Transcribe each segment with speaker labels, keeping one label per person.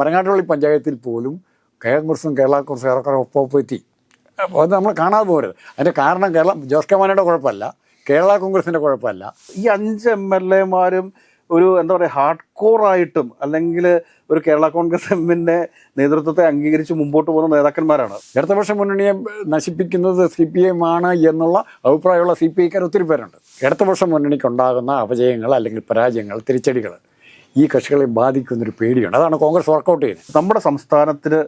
Speaker 1: മരങ്ങാട്ടുപള്ളി പഞ്ചായത്തിൽ പോലും കോൺഗ്രസും കേരള കോൺഗ്രസും ഏറെക്കുറെ ഒപ്പമെത്തി അപ്പോൾ അത് നമ്മൾ കാണാതെ പോരുത് അതിന്റെ കാരണം കേരള ജോസ് കെ മാനയുടെ കുഴപ്പമല്ല കേരള കോൺഗ്രസിന്റെ കുഴപ്പമല്ല.
Speaker 2: ഈ അഞ്ച് എം എൽ എമാരും ഒരു എന്താ പറയുക ഹാർഡ് കോറായിട്ടും അല്ലെങ്കിൽ ഒരു കേരള കോൺഗ്രസ് എമ്മിന്റെ നേതൃത്വത്തെ അംഗീകരിച്ച് മുമ്പോട്ട് പോകുന്ന നേതാക്കന്മാരാണ്.
Speaker 1: ഇടതുപക്ഷ മുന്നണിയെ നശിപ്പിക്കുന്നത് സി പി എം ആണ് എന്നുള്ള അഭിപ്രായമുള്ള സി പി ഐക്കാർ ഒത്തിരി പേരുണ്ട്. ഇടതുപക്ഷ മുന്നണിക്കുണ്ടാകുന്ന അപജയങ്ങൾ അല്ലെങ്കിൽ പരാജയങ്ങൾ തിരിച്ചടികൾ. ഈ കക്ഷികളെ ബാധിക്കുന്നൊരു പേടിയുണ്ട്. അതാണ് കോൺഗ്രസ് വർക്കൗട്ട് ചെയ്യുന്നത്.
Speaker 2: നമ്മുടെ സംസ്ഥാനത്തിന്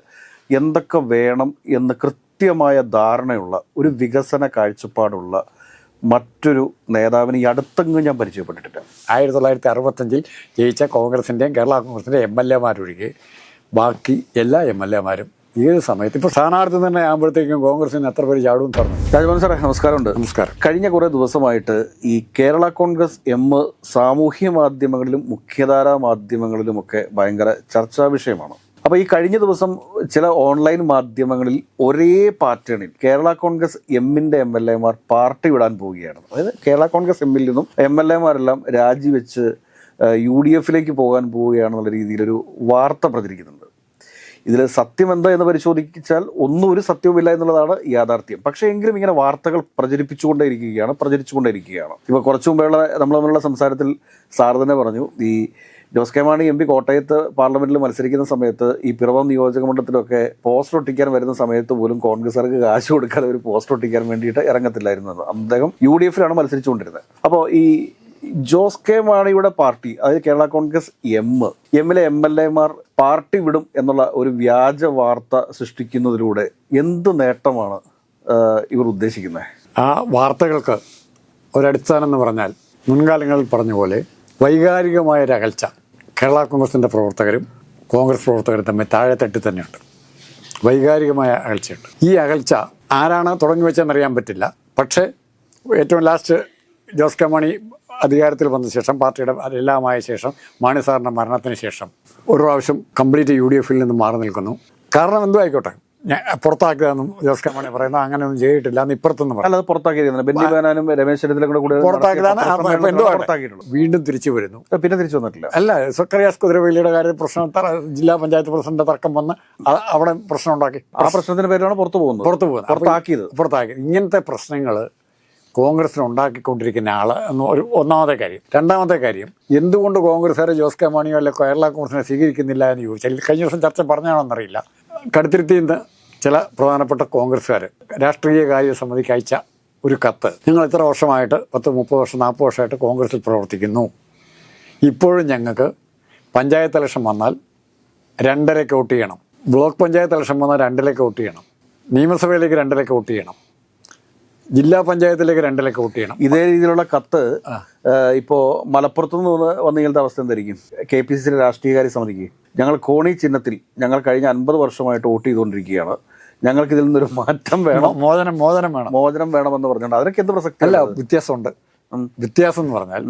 Speaker 2: എന്തൊക്കെ വേണം എന്ന് കൃത്യമായ ധാരണയുള്ള ഒരു വികസന കാഴ്ചപ്പാടുള്ള മറ്റൊരു നേതാവിന് ഈ അടുത്തെങ്കിലും ഞാൻ പരിചയപ്പെട്ടിട്ടില്ല.
Speaker 1: ആയിരത്തി തൊള്ളായിരത്തി അറുപത്തഞ്ചിൽ ജയിച്ച കോൺഗ്രസിന്റെയും കേരള കോൺഗ്രസിന്റെയും എം എൽ എമാരൊഴികെ ബാക്കി എല്ലാ എം എൽ എമാരും ഏത് സമയത്ത് ഇപ്പോൾ സ്ഥാനാർത്ഥി തന്നെ ആകുമ്പോഴത്തേക്കും കോൺഗ്രസിന് എത്ര പേര് ചാടും പറഞ്ഞു.
Speaker 2: രാജഭവൻ സാറേ നമസ്കാരമുണ്ട്.
Speaker 1: നമസ്കാരം.
Speaker 2: കഴിഞ്ഞ കുറേ ദിവസമായിട്ട് ഈ കേരള കോൺഗ്രസ് എം സാമൂഹ്യ മാധ്യമങ്ങളിലും മുഖ്യധാരാ മാധ്യമങ്ങളിലുമൊക്കെ ഭയങ്കര ചർച്ചാ വിഷയമാണ്. അപ്പോൾ ഈ കഴിഞ്ഞ ദിവസം ചില ഓൺലൈൻ മാധ്യമങ്ങളിൽ ഒരേ പാറ്റേണിൽ കേരള കോൺഗ്രസ് എമ്മിന്റെ എം എൽ എമാർ പാർട്ടി വിടാൻ പോവുകയാണ്. അതായത് കേരള കോൺഗ്രസ് എമ്മിൽ നിന്നും എം എൽ എമാരെല്ലാം രാജിവെച്ച് യു ഡി എഫിലേക്ക് പോകാൻ പോവുകയാണെന്നുള്ള രീതിയിലൊരു വാർത്ത പ്രചരിക്കുന്നുണ്ട്. ഇതിൽ സത്യം എന്താ എന്ന് പരിശോധിച്ചാൽ ഒന്നും ഒരു സത്യവുമില്ല എന്നുള്ളതാണ് യാഥാർത്ഥ്യം. പക്ഷേ എങ്കിലും ഇങ്ങനെ വാർത്തകൾ പ്രചരിപ്പിച്ചുകൊണ്ടേയിരിക്കുകയാണ് പ്രചരിച്ചുകൊണ്ടേയിരിക്കുകയാണ്. ഇപ്പോൾ കുറച്ചു മുമ്പുള്ള നമ്മൾ തമ്മിലുള്ള സംസാരത്തിൽ സാർ തന്നെ പറഞ്ഞു ഈ Jose K Mani M P കോട്ടയത്ത് പാർലമെന്റിൽ മത്സരിക്കുന്ന സമയത്ത് ഈ പിറവം നിയോജക മണ്ഡലത്തിലൊക്കെ പോസ്റ്റർ ഒട്ടിക്കാൻ വരുന്ന സമയത്ത് പോലും കോൺഗ്രസ്സുകാർക്ക് കാശ് കൊടുക്കാതെ ഒരു പോസ്റ്റർ ഒട്ടിക്കാൻ വേണ്ടിയിട്ട് ഇറങ്ങത്തില്ലായിരുന്നു അദ്ദേഹം യു ഡി എഫിലാണ് മത്സരിച്ചുകൊണ്ടിരുന്നത്. അപ്പോൾ ഈ ജോസ് കെ മാണിയുടെ പാർട്ടി അതായത് കേരള കോൺഗ്രസ് എം എമ്മിലെ എം എൽ എമാർ പാർട്ടി വിടും എന്നുള്ള ഒരു വ്യാജ വാർത്ത സൃഷ്ടിക്കുന്നതിലൂടെ എന്ത് നേട്ടമാണ് ഇവർ ഉദ്ദേശിക്കുന്നത്
Speaker 1: ആ വാർത്തകൾക്ക് ഒരടിസ്ഥാനം എന്ന് പറഞ്ഞാൽ മുൻകാലങ്ങളിൽ പറഞ്ഞ പോലെ വൈകാരികമായ ഒരകൽച്ച കേരള കോൺഗ്രസിന്റെ പ്രവർത്തകരും കോൺഗ്രസ് പ്രവർത്തകരും തമ്മിൽ താഴെത്തട്ടിൽ തന്നെയുണ്ട്. വൈകാരികമായ അകൽച്ചയുണ്ട്. ഈ അകൽച്ച ആരാണ് തുടങ്ങി വെച്ചതെന്നറിയാൻ പറ്റില്ല. പക്ഷേ ഏറ്റവും ലാസ്റ്റ് ജോസ് കെ മാണി അധികാരത്തിൽ വന്ന ശേഷം പാർട്ടിയുടെ എല്ലാമായ ശേഷം മാണി സാറിന്റെ മരണത്തിന് ശേഷം ഒരു പ്രാവശ്യം കംപ്ലീറ്റ് യു ഡി എഫിൽ നിന്ന് മാറി നിൽക്കുന്നു. കാരണം എന്തോ ആയിക്കോട്ടെ. ഞാൻ പുറത്താക്കുകയെന്നും ജോസ് കെ മാണി പറയുന്നത് അങ്ങനെയൊന്നും ചെയ്തിട്ടില്ല എന്ന് ഇപ്പുറത്തുനിന്ന്
Speaker 2: കൂടെ
Speaker 1: പുറത്താക്കിയതാണ്. വീണ്ടും തിരിച്ചു വരുന്നു.
Speaker 2: പിന്നെ തിരിച്ചു വന്നിട്ടില്ല.
Speaker 1: അല്ല സക്കറിയാസ് കുതിരവേലിയുടെ കാര്യം പ്രശ്നം ജില്ലാ പഞ്ചായത്ത് പ്രസിഡന്റ് തർക്കം വന്ന് അവിടെ പ്രശ്നം ഉണ്ടാക്കി.
Speaker 2: ആ പ്രശ്നത്തിന്റെ പേരിലാണ് പുറത്തു പോകുന്നത്.
Speaker 1: പുറത്തു പോകുന്നത്.
Speaker 2: പുറത്താക്കിയത്.
Speaker 1: പുറത്താക്കി. ഇങ്ങനത്തെ പ്രശ്നങ്ങൾ കോൺഗ്രസിന് ഉണ്ടാക്കിക്കൊണ്ടിരിക്കുന്ന ആൾ എന്ന് ഒരു ഒന്നാമത്തെ കാര്യം. രണ്ടാമത്തെ കാര്യം എന്തുകൊണ്ട് കോൺഗ്രസ്സുകാരെ ജോസ് കെ മാണിയോ അല്ലെ കേരള കോൺഗ്രസിനെ സ്വീകരിക്കുന്നില്ല എന്ന് ചോദിച്ചാൽ കഴിഞ്ഞ ദിവസം ചർച്ച പറഞ്ഞാണെന്നറിയില്ല കടുത്തിരുത്തിയിൽ നിന്ന് ചില പ്രധാനപ്പെട്ട കോൺഗ്രസ്സുകാർ രാഷ്ട്രീയ കാര്യ സമിതിക്ക് അയച്ച ഒരു കത്ത്. ഞങ്ങൾ ഇത്ര വർഷമായിട്ട് പത്ത് മുപ്പത് വർഷം നാൽപ്പത് വർഷമായിട്ട് കോൺഗ്രസിൽ പ്രവർത്തിക്കുന്നു. ഇപ്പോഴും ഞങ്ങൾക്ക് പഞ്ചായത്ത് ഇലക്ഷൻ വന്നാൽ രണ്ടരയ്ക്ക് വോട്ട് ചെയ്യണം. ബ്ലോക്ക് പഞ്ചായത്ത് ഇലക്ഷൻ വന്നാൽ രണ്ടിലേക്ക് വോട്ട് ചെയ്യണം. നിയമസഭയിലേക്ക് രണ്ടിലേക്ക് വോട്ട് ചെയ്യണം. ജില്ലാ പഞ്ചായത്തിലേക്ക് രണ്ടിലേക്ക് വോട്ട് ചെയ്യണം
Speaker 2: ഇതേ രീതിയിലുള്ള കത്ത് ഇപ്പോൾ ഇപ്പോ മലപ്പുറത്ത് നിന്ന് വന്ന് അവസ്ഥ എന്തായിരിക്കും? കെ പി സി സിയിലെ രാഷ്ട്രീയകാര്യ സമിതിക്ക്. ഞങ്ങൾ കോണി ചിഹ്നത്തിൽ ഞങ്ങൾ കഴിഞ്ഞ അൻപത് വർഷമായിട്ട് വോട്ട് ചെയ്തുകൊണ്ടിരിക്കുകയാണ്. ഞങ്ങൾക്ക് ഇതിൽ നിന്നൊരു മാറ്റം വേണം.
Speaker 1: മോചനം മോചനം വേണം.
Speaker 2: മോചനം വേണമെന്ന് പറഞ്ഞുകൊണ്ട് അതിനൊക്കെ എന്ത് പ്രസക്തി
Speaker 1: അല്ല വ്യത്യാസമുണ്ട്. വ്യത്യാസം എന്ന് പറഞ്ഞാൽ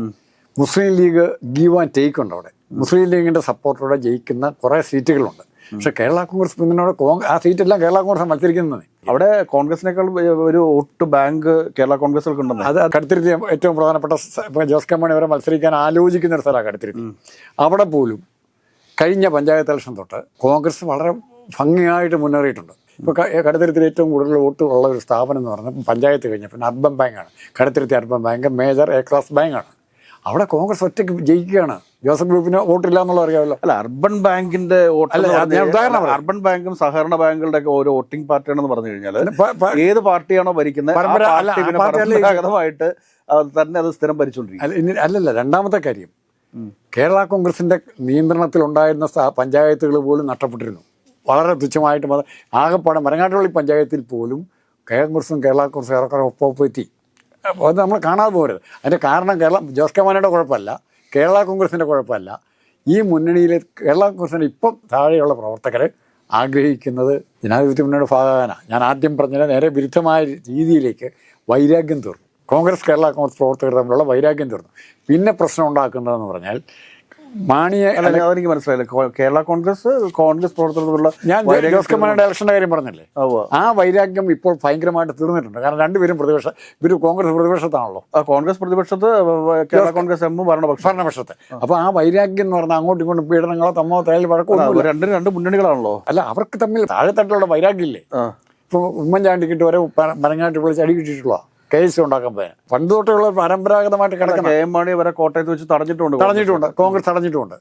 Speaker 1: Muslim League give and take ഉണ്ട് അവിടെ. മുസ്ലിം ലീഗിന്റെ സപ്പോർട്ടോടെ ജയിക്കുന്ന കുറേ സീറ്റുകളുണ്ട്. പക്ഷെ കേരള കോൺഗ്രസ് പിന്നോട് ആ സീറ്റെല്ലാം കേരള കോൺഗ്രസ് മത്സരിക്കുന്നത്
Speaker 2: അവിടെ കോൺഗ്രസിനേക്കാൾ ഒരു വോട്ട് ബാങ്ക് കേരള കോൺഗ്രസുകൾക്ക് ഉണ്ടെന്ന്
Speaker 1: അത് കടുത്തിരുത്തി ഏറ്റവും പ്രധാനപ്പെട്ട ജോസ് കെ മാണി വരെ മത്സരിക്കാൻ ആലോചിക്കുന്ന ഒരു സ്ഥലമാണ് കടുത്തിരുത്തി. അവിടെ പോലും കഴിഞ്ഞ പഞ്ചായത്ത് ഇലക്ഷൻ തൊട്ട് കോൺഗ്രസ് വളരെ ഭംഗിയായിട്ട് മുന്നേറിയിട്ടുണ്ട്. ഇപ്പോൾ കടുത്തിരുത്തിൽ ഏറ്റവും കൂടുതൽ വോട്ട് ഉള്ള ഒരു സ്ഥാപനം എന്ന് പറഞ്ഞാൽ പഞ്ചായത്ത് കഴിഞ്ഞ പിന്നെ അർബൻ ബാങ്കാണ്. Kaduthuruthy urban bank major A class ബാങ്കാണ്. അവിടെ കോൺഗ്രസ് ഒറ്റയ്ക്ക് ജയിക്കുകയാണ്. ജോസഫ് ഗ്രൂപ്പിന് വോട്ടില്ല എന്നുള്ള അറിയാമല്ലോ.
Speaker 2: അല്ല അർബൻ ബാങ്കിന്റെ
Speaker 1: ഉദാഹരണം
Speaker 2: അർബൻ ബാങ്കും സഹകരണ ബാങ്കുകളുടെ ഒക്കെ ഓരോ വോട്ടിംഗ് പാർട്ടിയാണ് എന്ന് പറഞ്ഞു കഴിഞ്ഞാൽ ഏത് പാർട്ടിയാണോ ഭരിക്കുന്നത് പരമ്പരാഗതമായിട്ട് തന്നെ അത് സ്ഥിരം ഭരിച്ചുകൊണ്ടിരിക്കും
Speaker 1: അല്ലല്ല രണ്ടാമത്തെ കാര്യം. കേരള കോൺഗ്രസിന്റെ നിയന്ത്രണത്തിൽ ഉണ്ടായിരുന്ന പഞ്ചായത്തുകൾ പോലും നഷ്ടപ്പെട്ടിരുന്നു. വളരെ തുച്ഛമായിട്ട് ആകെപ്പാടെ മരങ്ങാട്ടുപള്ളി പഞ്ചായത്തിൽ പോലും കോൺഗ്രസും കേരള കോൺഗ്രസും ഏറെക്കുറെ ഒപ്പമെത്തി അത് നമ്മൾ കാണാതെ പോരുത് അതിന്റെ കാരണം കേരളം ജോസ് കെ മാണിയുടെ കുഴപ്പമല്ല കേരള കോൺഗ്രസിന്റെ കുഴപ്പമല്ല. ഈ മുന്നണിയിൽ കേരള കോൺഗ്രസിന്റെ ഇപ്പം താഴെയുള്ള പ്രവർത്തകർ ആഗ്രഹിക്കുന്നത് ജനാധിപത്യ മുന്നണിയുടെ ഭാഗമാകാനാണ് ഞാൻ ആദ്യം പറഞ്ഞ നേരെ വിരുദ്ധമായ രീതിയിലേക്ക് വൈരാഗ്യം തീർന്നു. കോൺഗ്രസ് കേരള കോൺഗ്രസ് പ്രവർത്തകർ തമ്മിലുള്ള വൈരാഗ്യം തീർന്നു. പിന്നെ പ്രശ്നം ഉണ്ടാക്കുന്നതെന്ന് പറഞ്ഞാൽ മാണിയെ
Speaker 2: എനിക്ക് മനസ്സിലായില്ല. കേരള കോൺഗ്രസ് കോൺഗ്രസ് പ്രവർത്തനത്തിലുള്ള
Speaker 1: ഞാൻ ജോസ് കെ ഇലക്ഷന്റെ കാര്യം പറഞ്ഞില്ലേ? ആ വൈരാഗ്യം ഇപ്പോൾ ഭയങ്കരമായിട്ട് തീർന്നിട്ടുണ്ട്. കാരണം രണ്ടുപേരും പ്രതിപക്ഷ ഇവർ കോൺഗ്രസ് പ്രതിപക്ഷത്താണല്ലോ.
Speaker 2: ആ കോൺഗ്രസ് പ്രതിപക്ഷത്ത് കേരള കോൺഗ്രസ് എം ഭരണപക്ഷ
Speaker 1: ഭരണപക്ഷത്തെ. അപ്പോൾ ആ വൈരാഗ്യം എന്ന് പറഞ്ഞാൽ അങ്ങോട്ടും ഇങ്ങോട്ടും പീഡനങ്ങളോ തമ്മോ തയ്യൽ
Speaker 2: വഴക്കോ രണ്ടും രണ്ട് മുന്നണികളാണല്ലോ.
Speaker 1: അല്ല അവർക്ക് തമ്മിൽ താഴെത്തട്ടിലുള്ള വൈരാഗ്യം
Speaker 2: ഇല്ലേ?
Speaker 1: ഇപ്പോൾ ഉമ്മൻചാണ്ടിക്കിട്ട് വരെ പരങ്ങാട്ട് വിളിച്ച് അടി കിട്ടിയിട്ടുള്ള കേസ് ഉണ്ടാക്കാൻ പോയാൽ പണ്ട് തൊട്ടുള്ള പരമ്പരാഗതമായിട്ട് കിടക്കുന്ന
Speaker 2: എം മാണി വരെ കോട്ടയത്ത് വെച്ച് തടഞ്ഞിട്ടുണ്ട്
Speaker 1: തടഞ്ഞിട്ടുണ്ട്. കോൺഗ്രസ് തടഞ്ഞിട്ടുണ്ട്.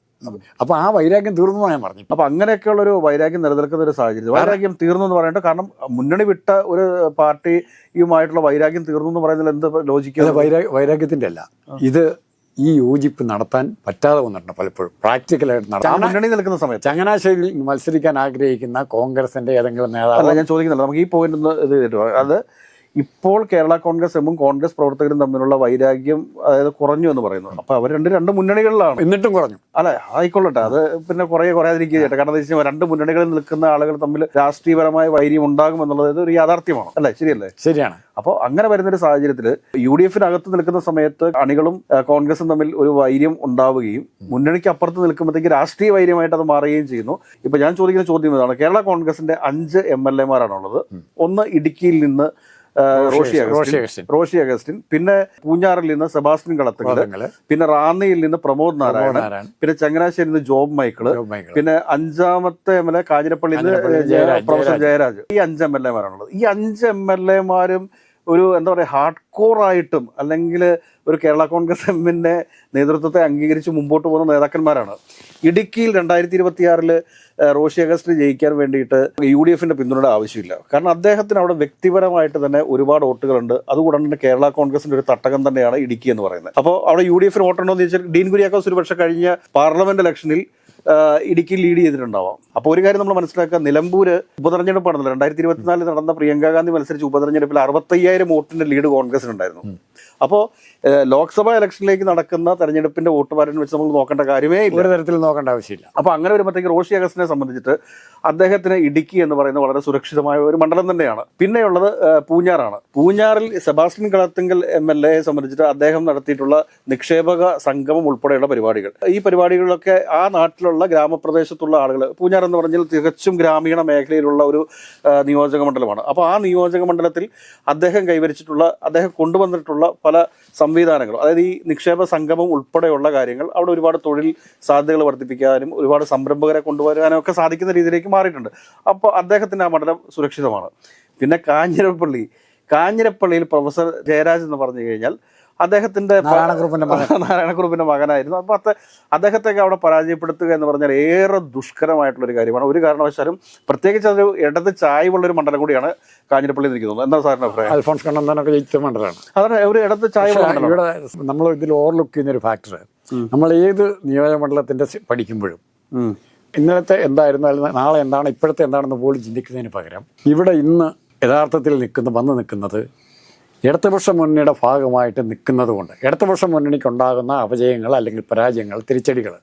Speaker 1: അപ്പൊ ആ വൈരാഗ്യം തീർന്നു ഞാൻ പറഞ്ഞു.
Speaker 2: അപ്പൊ അങ്ങനെയൊക്കെയുള്ള ഒരു വൈരാഗ്യം നിലനിൽക്കുന്ന ഒരു സാഹചര്യം. വൈരാഗ്യം തീർന്നു എന്ന് പറയേണ്ട കാരണം മുന്നണി വിട്ട ഒരു പാർട്ടിയുമായിട്ടുള്ള വൈരാഗ്യം തീർന്നു എന്ന് പറയുന്നതിൽ എന്ത്
Speaker 1: ഇത് വൈരാഗ്യത്തിന്റെ അല്ല. ഇത് ഈ യോജിപ്പ് നടത്താൻ പറ്റാതെ വന്നിട്ടുണ്ട് പലപ്പോഴും. പ്രാക്ടിക്കലായിട്ട്
Speaker 2: മുന്നണി നിൽക്കുന്ന സമയത്ത്.
Speaker 1: ചങ്ങനാശ്ശേരിയിൽ മത്സരിക്കാൻ ആഗ്രഹിക്കുന്ന കോൺഗ്രസിന്റെ ഏതെങ്കിലും നേതാവ്
Speaker 2: ഞാൻ ചോദിക്കുന്നില്ല. നമുക്ക് ഈ പോയിന്റ് ഒന്ന് ഇത് അത് ഇപ്പോൾ കേരള കോൺഗ്രസ് എമ്മും കോൺഗ്രസ് പ്രവർത്തകരും തമ്മിലുള്ള വൈരാഗ്യം അതായത് കുറഞ്ഞു എന്ന് പറയുന്നു. അപ്പൊ അവർ രണ്ട് രണ്ട് മുന്നണികളിലാണ്.
Speaker 1: എന്നിട്ടും കുറഞ്ഞു.
Speaker 2: അല്ലെ ആയിക്കൊള്ളട്ടെ. അത് പിന്നെ കുറെ കുറയാതിരിക്കുക കാരണം എന്താ വെച്ചാൽ രണ്ട് മുന്നണികളിൽ നിൽക്കുന്ന ആളുകൾ തമ്മിൽ രാഷ്ട്രീയപരമായ വൈര്യം ഉണ്ടാകും എന്നുള്ളത് ഒരു യാഥാർത്ഥ്യമാണ്. അല്ലേ? ശരിയല്ലേ?
Speaker 1: ശരിയാണ്.
Speaker 2: അപ്പോൾ അങ്ങനെ വരുന്ന ഒരു സാഹചര്യത്തിൽ യു ഡി എഫിനകത്ത് നിൽക്കുന്ന സമയത്ത് അണികളും കോൺഗ്രസും തമ്മിൽ ഒരു വൈര്യം ഉണ്ടാവുകയും മുന്നണിക്ക് അപ്പുറത്ത് നിൽക്കുമ്പോഴത്തേക്ക് രാഷ്ട്രീയ വൈര്യമായിട്ട് അത് മാറുകയും ചെയ്യുന്നു. ഇപ്പൊ ഞാൻ ചോദിക്കുന്ന ചോദ്യം ഇതാണ്. കേരള കോൺഗ്രസിന്റെ അഞ്ച് എം എൽ എമാരാണുള്ളത് ഒന്ന് ഇടുക്കിയിൽ നിന്ന് റോഷി അഗസ്റ്റിൻ.
Speaker 1: അഗസ്റ്റിൻ.
Speaker 2: റോഷി അഗസ്റ്റിൻ. പിന്നെ പൂഞ്ഞാറിൽ നിന്ന് സെബാസ്റ്റിൻ കളത്തുകൾ പിന്നെ റാന്നിയിൽ നിന്ന് പ്രമോദ് നാരായണൻ. പിന്നെ ചങ്ങനാശ്ശേരിയിൽ നിന്ന് ജോബ്
Speaker 1: മൈക്കിൾ.
Speaker 2: പിന്നെ അഞ്ചാമത്തെ എം എൽ എ കാഞ്ഞിരപ്പള്ളിയിൽ നിന്ന് പ്രൊഫസർ ജയരാജ്. ഈ അഞ്ച് എം എൽ എമാരാണുള്ളത്. ഈ അഞ്ച് എം എൽ എമാരും ഒരു എന്താ പറയുക ഹാർഡ് കോർ ആയിട്ടും അല്ലെങ്കിൽ ഒരു കേരള കോൺഗ്രസ് എമ്മിന്റെ നേതൃത്വത്തെ അംഗീകരിച്ച് മുമ്പോട്ട് പോകുന്ന നേതാക്കന്മാരാണ്. ഇടുക്കിയിൽ രണ്ടായിരത്തി ഇരുപത്തിയാറിൽ റോഷി അഗസ്റ്റ് ജയിക്കാൻ വേണ്ടിയിട്ട് യു ഡി എഫിന്റെ പിന്തുണയുടെ ആവശ്യമില്ല. കാരണം അദ്ദേഹത്തിന് അവിടെ വ്യക്തിപരമായിട്ട് തന്നെ ഒരുപാട് വോട്ടുകളുണ്ട്. അതുകൂടാണ്ട് തന്നെ കേരള കോൺഗ്രസിന്റെ ഒരു തട്ടകം തന്നെയാണ് ഇടുക്കി എന്ന് പറയുന്നത്. അപ്പോൾ അവിടെ യു ഡി എഫിന് വോട്ടുണ്ടോ എന്ന് ചോദിച്ചാൽ ഡീൻ കുര്യാക്കോസ് ഒരു പക്ഷേ കഴിഞ്ഞ പാർലമെന്റ് ഇലക്ഷനിൽ ഇടുക്കി ലീഡ് ചെയ്തിട്ടുണ്ടാവാം. അപ്പോൾ ഒരു കാര്യം നമ്മൾ മനസ്സിലാക്കുക നിലമ്പൂർ ഉപതെരഞ്ഞെടുപ്പാണല്ലോ. രണ്ടായിരത്തി ഇരുപത്തിനാലിൽ നടന്ന പ്രിയങ്ക ഗാന്ധി മത്സരിച്ച ഉപതെരഞ്ഞെടുപ്പിൽ അറുപത്തയ്യായിരം വോട്ടിന്റെ ലീഡ് കോൺഗ്രസിനുണ്ടായിരുന്നു. അപ്പോൾ ലോക്സഭാ ഇലക്ഷനിലേക്ക് നടക്കുന്ന തെരഞ്ഞെടുപ്പിന്റെ വോട്ട് പാരൻ വെച്ച് നമ്മൾ നോക്കേണ്ട കാര്യമേ ഇല്ല.
Speaker 1: ഒരു തരത്തിൽ നോക്കേണ്ട ആവശ്യമില്ല.
Speaker 2: അപ്പോൾ അങ്ങനെ വരുമ്പോഴത്തേക്ക് റോഷി അഗസ്റ്റിനെ സംബന്ധിച്ചിട്ട് അദ്ദേഹത്തിന് ഇടുക്കി എന്ന് പറയുന്ന വളരെ സുരക്ഷിതമായ ഒരു മണ്ഡലം തന്നെയാണ്. പിന്നെയുള്ളത് പൂഞ്ഞാറാണ്. പൂഞ്ഞാറിൽ സെബാസ്റ്റ്യൻ കളത്തിങ്കൽ എം എൽ എയെ സംബന്ധിച്ചിട്ട് അദ്ദേഹം നടത്തിയിട്ടുള്ള നിക്ഷേപക സംഗമം ഉൾപ്പെടെയുള്ള പരിപാടികൾ. ഈ പരിപാടികളിലൊക്കെ ആ നാട്ടിലുള്ള ഗ്രാമപ്രദേശത്തുള്ള ആളുകൾ പൂഞ്ഞാർ എന്ന് പറഞ്ഞാൽ തികച്ചും ഗ്രാമീണ മേഖലയിലുള്ള ഒരു നിയോജക മണ്ഡലമാണ്. അപ്പോൾ ആ നിയോജക മണ്ഡലത്തിൽ അദ്ദേഹം കൈവരിച്ചിട്ടുള്ള അദ്ദേഹം കൊണ്ടുവന്നിട്ടുള്ള പല സംവിധാനങ്ങളും. അതായത് ഈ നിക്ഷേപ സംഗമം ഉൾപ്പെടെയുള്ള കാര്യങ്ങൾ അവിടെ ഒരുപാട് തൊഴിൽ സാധ്യതകൾ വർദ്ധിപ്പിക്കാനും ഒരുപാട് സംരംഭകരെ കൊണ്ടുവരാനും ഒക്കെ സാധിക്കുന്ന രീതിയിലേക്ക് മാറിയിട്ടുണ്ട്. അപ്പോൾ അദ്ദേഹത്തിന്റെ ആ മണ്ഡലം സുരക്ഷിതമാണ്. പിന്നെ കാഞ്ഞിരപ്പള്ളി. കാഞ്ഞിരപ്പള്ളിയിൽ പ്രൊഫസർ ജയരാജ് എന്ന് പറഞ്ഞു കഴിഞ്ഞാൽ അദ്ദേഹത്തിന്റെ
Speaker 1: നാരായണക്കുറുപ്പിന്റെ
Speaker 2: മകനായിരുന്നു. അപ്പൊ അത് അദ്ദേഹത്തെയൊക്കെ അവിടെ പരാജയപ്പെടുത്തുക എന്ന് പറഞ്ഞാൽ ഏറെ ദുഷ്കരമായിട്ടുള്ള ഒരു കാര്യമാണ്. ഒരു കാരണവശാലും പ്രത്യേകിച്ച് അതൊരു ഇടത് ചായ്വുള്ള ഒരു മണ്ഡലം കൂടിയാണ് കാഞ്ഞിരപ്പള്ളി നിൽക്കുന്നത്. എന്താ സാറിന്റെ അഭിപ്രായം?
Speaker 1: അൽഫോൺസ് കണ്ണന്താനൊക്കെ ജയിച്ച മണ്ഡലമാണ്.
Speaker 2: അതാണ് ഒരു ഇടത് ചായ്വുള്ള
Speaker 1: ഇവിടെ നമ്മൾ ഇതിൽ ഓവർലുക്ക് ചെയ്യുന്ന ഒരു ഫാക്ടർ നമ്മൾ ഏത് നിയോജകമണ്ഡലത്തിന്റെ പഠിക്കുമ്പോഴും. ഇന്നലത്തെ എന്തായിരുന്നു അല്ലെങ്കിൽ നാളെ എന്താണ് ഇപ്പോഴത്തെ എന്താണെന്ന് പോലും ചിന്തിക്കുന്നതിന് പകരം ഇവിടെ ഇന്ന് യഥാർത്ഥത്തിൽ നിൽക്കുന്ന വന്ന് നിൽക്കുന്നത് ഇടതുപക്ഷ മുന്നണിയുടെ ഭാഗമായിട്ട് നിൽക്കുന്നതുകൊണ്ട് ഇടതുപക്ഷ മുന്നണിക്ക് ഉണ്ടാകുന്ന അപജയങ്ങൾ അല്ലെങ്കിൽ പരാജയങ്ങൾ തിരിച്ചടികൾ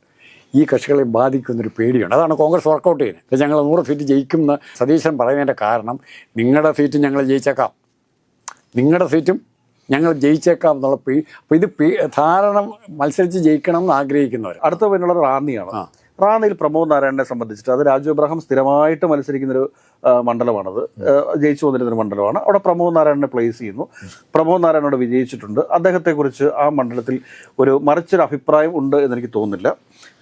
Speaker 1: ഈ കക്ഷികളെ ബാധിക്കുന്നൊരു പേടിയുണ്ട്. അതാണ് കോൺഗ്രസ് വർക്കൗട്ട് ചെയ്യുന്നത്. ഇപ്പം ഞങ്ങൾ നൂറ് സീറ്റ് ജയിക്കുമെന്ന് സതീശൻ പറയുന്നതിന്റെ കാരണം നിങ്ങളുടെ സീറ്റ് ഞങ്ങൾ ജയിച്ചേക്കാം. നിങ്ങളുടെ സീറ്റും ഞങ്ങൾ ജയിച്ചേക്കാം എന്നുള്ള പേ അപ്പോൾ ഇത് പേ ധാരണ മത്സരിച്ച് ജയിക്കണം എന്ന് ആഗ്രഹിക്കുന്നവർ
Speaker 2: അടുത്ത പിന്നുള്ളത് റാന്നിയാണ്.
Speaker 1: ആ.
Speaker 2: റാന്നിയിൽ പ്രമോദ് നാരായണനെ സംബന്ധിച്ചിട്ട് അത് രാജു എബ്രഹാം സ്ഥിരമായിട്ട് മത്സരിക്കുന്നൊരു മണ്ഡലമാണത്. ജയിച്ചു വന്നിരുന്നൊരു മണ്ഡലമാണ്. അവിടെ പ്രമോദ് നാരായണനെ പ്ലേസ് ചെയ്യുന്നു. പ്രമോദ് നാരായണൻ അവിടെ വിജയിച്ചിട്ടുണ്ട്. അദ്ദേഹത്തെക്കുറിച്ച് ആ മണ്ഡലത്തിൽ ഒരു മറിച്ചൊരു അഭിപ്രായം ഉണ്ട് എന്നെനിക്ക് തോന്നുന്നില്ല.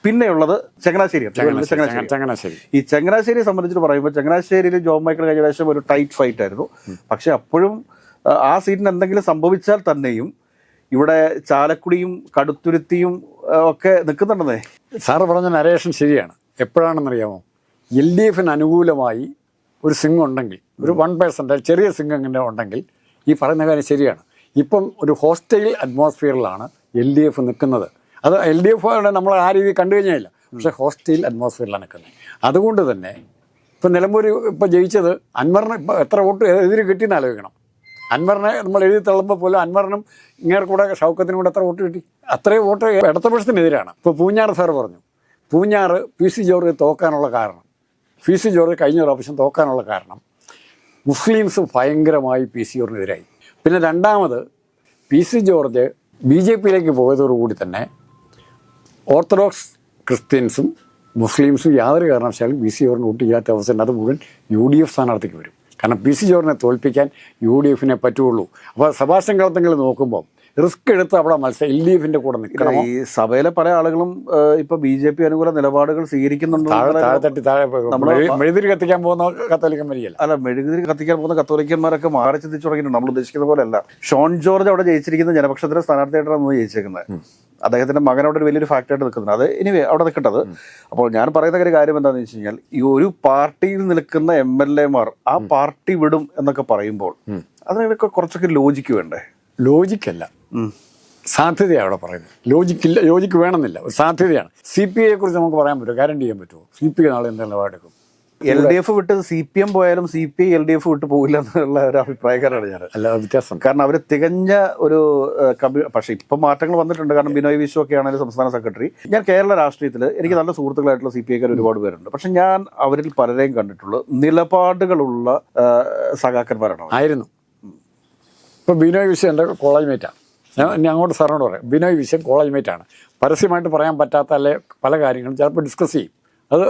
Speaker 2: പിന്നെയുള്ളത് ചങ്ങനാശ്ശേരിയാണ് ചങ്ങനാശ്ശേരി
Speaker 1: ചങ്ങനാശ്ശേരി.
Speaker 2: ഈ ചങ്ങനാശ്ശേരിയെ സംബന്ധിച്ചിട്ട് പറയുമ്പോൾ ചങ്ങനാശ്ശേരിയിൽ ജോബ് മൈക്കിൾ കഴിഞ്ഞ പ്രാവശ്യം ഒരു ടൈറ്റ് ഫൈറ്റ് ആയിരുന്നു പക്ഷെ അപ്പോഴും ആ, സീറ്റിന് എന്തെങ്കിലും സംഭവിച്ചാൽ തന്നെയും ഇവിടെ ചാലക്കുടിയും കടുത്തുരുത്തിയും ഒക്കെ നിൽക്കുന്നുണ്ടെന്നേ.
Speaker 1: സാറ് പറഞ്ഞ നരേഷൻ ശരിയാണ്. എപ്പോഴാണെന്നറിയാമോ? എൽ ഡി എഫിന് അനുകൂലമായി ഒരു സിംഗ് ഉണ്ടെങ്കിൽ ഒരു വൺ പേഴ്സന്റ് ചെറിയ സിംഗ് അങ്ങനെ ഉണ്ടെങ്കിൽ ഈ പറയുന്ന കാര്യം ശരിയാണ്. ഇപ്പം ഒരു ഹോസ്റ്റൈൽ അറ്റ്മോസ്ഫിയറിലാണ് എൽ ഡി എഫ് നിൽക്കുന്നത്. അത് എൽ ഡി എഫ് നമ്മൾ ആ രീതി കണ്ടു കഴിഞ്ഞില്ല പക്ഷേ ഹോസ്റ്റൈൽ അറ്റ്മോസ്ഫിയറിലാണ് നിൽക്കുന്നത്. അതുകൊണ്ട് തന്നെ ഇപ്പം നിലമ്പൂർ ഇപ്പം ജയിച്ചത് അൻവറിന് ഇപ്പം എത്ര വോട്ട് എതിര് കിട്ടിയെന്ന് ആലോചിക്കണം. അൻവറിനെ നമ്മൾ എഴുതി തള്ളുമ്പോൾ പോലും അൻവറിനും ഇങ്ങനെ കൂടെ ഷൗക്കത്തിനും കൂടെ എത്ര വോട്ട് കിട്ടി? അത്രയും വോട്ട് ഇടതുപക്ഷത്തിനെതിരാണ് ഇപ്പോൾ പൂഞ്ഞാർ സാർ പറഞ്ഞു പൂഞ്ഞാർ പി സി ജോർജ് തോക്കാനുള്ള കാരണം പി സി ജോർജ് കഴിഞ്ഞ പ്രാവശ്യം തോക്കാനുള്ള കാരണം മുസ്ലിംസ് ഭയങ്കരമായി പി സി ജോർജിനെതിരായി. പിന്നെ രണ്ടാമത് P C George B J പിയിലേക്ക് പോയതോടുകൂടി തന്നെ ഓർത്തഡോക്സ് ക്രിസ്ത്യൻസും മുസ്ലിംസും യാതൊരു കാരണവശാലും ബി സി ജോർജിന് വോട്ട് ചെയ്യാത്ത അവസരം അത് മുഴുവൻ യു ഡി എഫ് സ്ഥാനാർത്ഥിക്ക് വരും. കാരണം പി സി ജോർജിനെ തോൽപ്പിക്കാൻ യു ഡി എഫിനെ പറ്റുള്ളൂ. അപ്പോൾ സഭാ കളത്തങ്ങൾ നോക്കുമ്പോൾ റിസ്ക് എടുത്ത് അവിടെ മത്സരം എൽ ഡി എഫിന്റെ കൂടെ നിൽക്കണം.
Speaker 2: ഈ സഭയിലെ പല ആളുകളും ഇപ്പൊ ബി ജെ പി അനുകൂല നിലപാടുകൾ സ്വീകരിക്കുന്നുണ്ട്
Speaker 1: താഴെ മെഴുതിരി കത്തിക്കാൻ പോകുന്ന കത്തോലിക്കൻ വരികയല്ല
Speaker 2: അല്ല മെഴുകുതിരി കത്തിക്കാൻ പോകുന്ന കത്തോലിക്കന്മാരൊക്കെ മാറി ചിന്തിച്ചു തുടങ്ങിയിട്ടുണ്ട്. നമ്മൾ ഉദ്ദേശിക്കുന്ന പോലെ അല്ല ഷോൺ ജോർജ് അവിടെ ജയിച്ചിരിക്കുന്ന ജനപക്ഷത്തിന്റെ സ്ഥാനാർത്ഥിയായിട്ടാണ് അന്ന് ജയിച്ചേക്കുന്നത്. അദ്ദേഹത്തിന്റെ മകൻ അവിടെ ഒരു വലിയൊരു ഫാക്ടറായിട്ട് നിൽക്കുന്നത് അത് ഇനി അവിടെ നിൽക്കേണ്ടത്. അപ്പോൾ ഞാൻ പറയുന്ന ഒരു കാര്യം എന്താണെന്ന് വെച്ച് കഴിഞ്ഞാൽ ഈ ഒരു പാർട്ടിയിൽ നിൽക്കുന്ന എം എൽ എമാർ ആ പാർട്ടി വിടും എന്നൊക്കെ പറയുമ്പോൾ അതിനൊക്കെ കുറച്ചൊക്കെ ലോജിക്ക് വേണ്ടേ?
Speaker 1: ലോജിക്കല്ല. സാധ്യതയാണ് അവിടെ പറയുന്നത്. ലോജിക്കില്ല ലോജിക്ക് വേണമെന്നില്ല. ഒരു സാധ്യതയാണ്. സി പി ഐയെ കുറിച്ച് നമുക്ക് പറയാൻ പറ്റുമോ? ഗ്യാരണ്ടി ചെയ്യാൻ പറ്റുമോ? സി പി ഐ നാളെ എന്തെങ്കിലും നിലപാടെടുക്കും?
Speaker 2: എൽ ഡി എഫ് വിട്ട് സി പി എം പോയാലും C P I L D F വിട്ട് പോകില്ല എന്നുള്ള ഒരു അഭിപ്രായക്കാരാണ് ഞാൻ.
Speaker 1: അല്ല വ്യത്യാസം.
Speaker 2: കാരണം അവർ തികഞ്ഞ ഒരു കമ്മ്യൂ പക്ഷേ ഇപ്പം മാറ്റങ്ങൾ വന്നിട്ടുണ്ട്. കാരണം ബിനോയ് വിശ്വ ഒക്കെ ആണെങ്കിൽ സംസ്ഥാന സെക്രട്ടറി. ഞാൻ കേരള രാഷ്ട്രീയത്തിൽ എനിക്ക് നല്ല സുഹൃത്തുക്കളായിട്ടുള്ള സി പി ഐക്കാർ ഒരുപാട് പേരുണ്ട്. പക്ഷെ ഞാൻ അവരിൽ പലരെയും കണ്ടിട്ടുള്ളത് നിലപാടുകളുള്ള സഖാക്കന്മാരാണ്
Speaker 1: ആയിരുന്നു. ഇപ്പം ബിനോയ് വിശ്വം എന്റെ കോളേജ് മേറ്റാണ് ഞാൻ അങ്ങോട്ട് സാറിനോട് പറയാം. ബിനോയ് വിശ്വം കോളേജ് ആണ്. പരസ്യമായിട്ട് പറയാൻ പറ്റാത്ത അല്ലെ പല കാര്യങ്ങളും ചിലപ്പോൾ ഡിസ്കസ് ചെയ്യും. അത്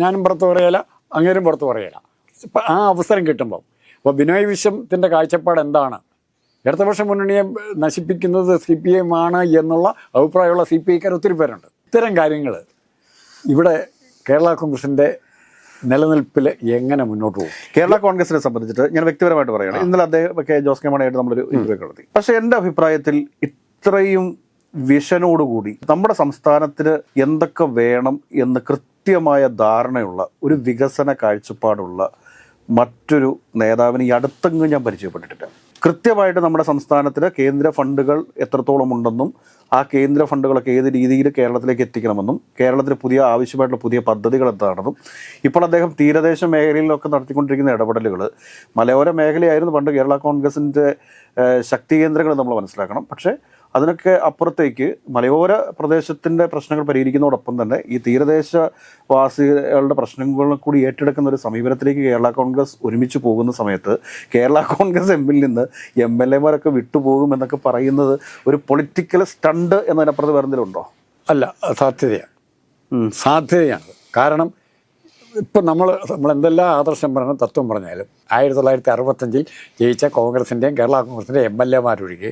Speaker 1: ഞാനും പുറത്ത് പറയല അങ്ങേരും പുറത്ത് പറയല. ആ അവസരം കിട്ടുമ്പോൾ അപ്പോൾ ബിനോയ് വിശ്വത്തിന്റെ കാഴ്ചപ്പാട് എന്താണ്? ഇടതുപക്ഷ മുന്നണിയെ നശിപ്പിക്കുന്നത് സി പി എം ആണ് എന്നുള്ള അഭിപ്രായമുള്ള സി പി ഐക്കാർ ഒത്തിരി പേരുണ്ട്. ഇത്തരം കാര്യങ്ങൾ ഇവിടെ കേരള കോൺഗ്രസിന്റെ നിലനിൽപ്പിൽ എങ്ങനെ മുന്നോട്ട് പോകും?
Speaker 2: കേരള കോൺഗ്രസിനെ സംബന്ധിച്ചിട്ട് ഞാൻ വ്യക്തിപരമായിട്ട് പറയണം. ഇന്നലെ അദ്ദേഹം ഒക്കെ ജോസ് കെ മാണിയായിട്ട് നമ്മളൊരു ഇന്റർവ്യൂ നടത്തി. പക്ഷെ എന്റെ അഭിപ്രായത്തിൽ ഇത്രയും വിഷനോടുകൂടി നമ്മുടെ സംസ്ഥാനത്തിന് എന്തൊക്കെ വേണം എന്ന് കൃത്യമായ ധാരണയുള്ള ഒരു വികസന കാഴ്ചപ്പാടുള്ള മറ്റൊരു നേതാവിന് ഈ അടുത്തെങ്ങും ഞാൻ പരിചയപ്പെട്ടിട്ടില്ല. കൃത്യമായിട്ട് നമ്മുടെ സംസ്ഥാനത്തിന് കേന്ദ്ര ഫണ്ടുകൾ എത്രത്തോളം ഉണ്ടെന്നും ആ കേന്ദ്ര ഫണ്ടുകളൊക്കെ ഏത് രീതിയിൽ കേരളത്തിലേക്ക് എത്തിക്കണമെന്നും കേരളത്തിന് പുതിയ ആവശ്യമായിട്ടുള്ള പുതിയ പദ്ധതികൾ എന്താണെന്നും ഇപ്പോൾ അദ്ദേഹം തീരദേശ മേഖലയിലൊക്കെ നടത്തിക്കൊണ്ടിരിക്കുന്ന ഇടപെടലുകൾ മലയോര മേഖലയായിരുന്നു പണ്ട് കേരള കോൺഗ്രസിന്റെ ശക്തി കേന്ദ്രങ്ങൾ നമ്മൾ മനസ്സിലാക്കണം. പക്ഷേ അതിനൊക്കെ അപ്പുറത്തേക്ക് മലയോര പ്രദേശത്തിന്റെ പ്രശ്നങ്ങൾ പരിഹരിക്കുന്നതോടൊപ്പം തന്നെ ഈ തീരദേശവാസികളുടെ പ്രശ്നങ്ങൾ കൂടി ഏറ്റെടുക്കുന്ന ഒരു സമീപനത്തിലേക്ക് കേരള കോൺഗ്രസ് ഒരുമിച്ച് പോകുന്ന സമയത്ത് കേരള കോൺഗ്രസ് എമ്മിൽ നിന്ന് എം എൽ എമാരൊക്കെ വിട്ടുപോകും എന്നൊക്കെ പറയുന്നത് ഒരു പൊളിറ്റിക്കൽ സ്റ്റണ്ട് എന്നതിനപ്പുറത്ത് വരുന്നതിലുണ്ടോ
Speaker 1: അല്ല സാധ്യതയാണ് സാധ്യതയാണ്. കാരണം ഇപ്പം നമ്മൾ നമ്മൾ എന്തെല്ലാം ആദർശം പറഞ്ഞ തത്വം പറഞ്ഞാലും ആയിരത്തി തൊള്ളായിരത്തി അറുപത്തഞ്ചിൽ ജയിച്ച കോൺഗ്രസിന്റെയും കേരള കോൺഗ്രസിന്റെയും എം എൽ എമാരൊഴികെ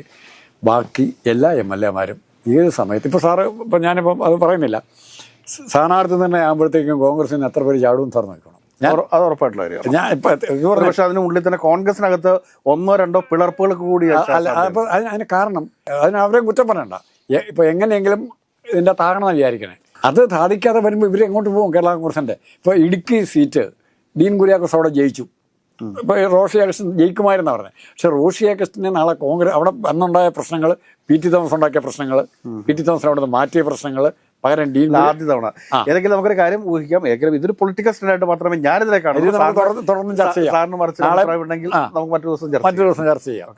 Speaker 1: ബാക്കി എല്ലാ എം എൽ എമാരും ഏത് സമയത്ത് ഇപ്പോൾ സാറ് ഇപ്പം ഞാനിപ്പം അത് പറയുന്നില്ല. സ്ഥാനാർത്ഥി തന്നെ ആകുമ്പോഴത്തേക്കും കോൺഗ്രസിന് എത്ര പേര് ചാടും സാർ നിൽക്കണം ഞാൻ
Speaker 2: അത് ഉറപ്പായിട്ടുള്ള കാര്യമാണ്
Speaker 1: ഞാൻ ഇപ്പം
Speaker 2: പക്ഷെ അതിനുള്ളിൽ തന്നെ കോൺഗ്രസിനകത്ത് ഒന്നോ രണ്ടോ പിളർപ്പുകൾ കൂടി
Speaker 1: അല്ല അപ്പോൾ അതിന് അതിന് കാരണം അതിന് അവരെ കുറ്റം പറയണ്ട. ഇപ്പോൾ ഇപ്പൊ എങ്ങനെയെങ്കിലും ഇതിന്റെ താകണം വിചാരിക്കണേ. അത് സാധിക്കാതെ വരുമ്പോൾ ഇവർ എങ്ങോട്ട് പോകും കേരള കോൺഗ്രസിന്റെ? ഇപ്പൊ ഇടുക്കി സീറ്റ് ഡീൻ കുര്യാക്കോസ് അവിടെ ജയിച്ചു. ഇപ്പൊ റോഷി അഗസ്റ്റിൻ ജയിക്കുമായിരുന്നു പറഞ്ഞത് പക്ഷെ റോഷി അഗസ്റ്റിനെ നാളെ കോൺഗ്രസ് അവിടെ അന്നുണ്ടായ പ്രശ്നങ്ങൾ പി ടി തോമസ് ഉണ്ടാക്കിയ പ്രശ്നങ്ങൾ പി ടി തോമസിനെ അവിടെ നിന്ന് മാറ്റിയ പ്രശ്നങ്ങൾ പകരം ഡീൻ
Speaker 2: ആദ്യ തവണ. ഏതെങ്കിലും നമുക്കൊരു കാര്യം ഊഹിക്കാം. ഏതെങ്കിലും ഇതൊരു പൊളിറ്റിക്കൽ സ്റ്റണ്ടായിട്ട് മാത്രമേ ഞാനിതിനെ
Speaker 1: നമുക്ക് തുടർന്ന് ചർച്ച ചെയ്യാം.
Speaker 2: സാറിന് മറിച്ച്. നമുക്ക് മറ്റു ദിവസം
Speaker 1: മറ്റൊരു ദിവസം ചർച്ച ചെയ്യാം.